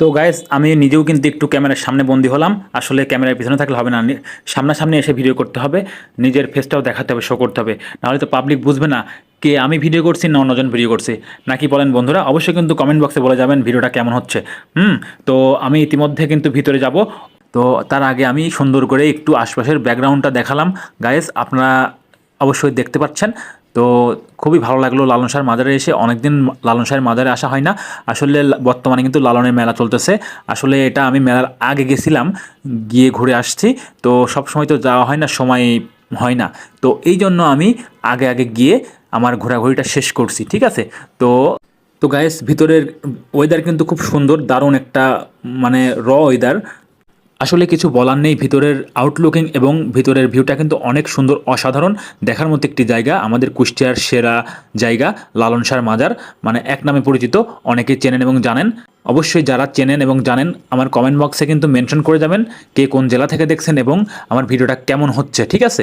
তো গাইস আমি নিজেও কিন্তু একটু ক্যামেরার সামনে বন্দি হলাম। আসলে ক্যামেরার পিছনে থাকলে হবে না সামনাসামনি এসে ভিডিও করতে হবে, নিজের ফেসটাও দেখাতে হবে শো করতে হবে। নাহলে তো পাবলিক বুঝবে না কে আমি ভিডিও করছি না অন্যজন ভিডিও করছি। নাকি বলেন বন্ধুরা, অবশ্যই কিন্তু কমেন্ট বক্সে বলে যাবেন ভিডিওটা কেমন হচ্ছে। হুম, তো আমি ইতিমধ্যে কিন্তু ভিতরে যাব। তো তার আগে আমি সুন্দর করে একটু আশপাশের ব্যাকগ্রাউন্ডটা দেখালাম। গাইস আপনারা অবশ্যই দেখতে পাচ্ছেন। তো খুবই ভালো লাগল লালন শাহের মাজারে এসে। অনেকদিন লালন শাহের মাজারে আসা হয় না। আসলে বর্তমানে কিন্তু লালনের মেলা চলতেছে। আসলে এটা আমি মেলার আগে গেছিলাম, গিয়ে ঘুরে আসছি। তো সব সময় তো যাওয়া হয় না, সময় হয় না। তো এই জন্য আমি আগে আগে গিয়ে আমার ঘোরাঘুরিটা শেষ করছি, ঠিক আছে? তো তো গায়েস ভিতরের ওয়েদার কিন্তু খুব সুন্দর, দারুণ একটা মানে র ওয়েদার আসলে কিছু বলার নেই। ভিতরের আউটলুকিং এবং ভিতরের ভিউটা কিন্তু অনেক সুন্দর, অসাধারণ। দেখার মতো একটি জায়গা, আমাদের কুষ্টিয়ার সেরা জায়গা লালন শাহর মাজার। মানে এক নামে পরিচিত অনেকে চেনেন এবং জানেন। অবশ্যই যারা চেনেন এবং জানেন, আমার কমেন্ট বক্সে কিন্তু মেনশন করে যাবেন, কে কোন জেলা থেকে দেখছেন এবং আমার ভিডিওটা কেমন হচ্ছে, ঠিক আছে?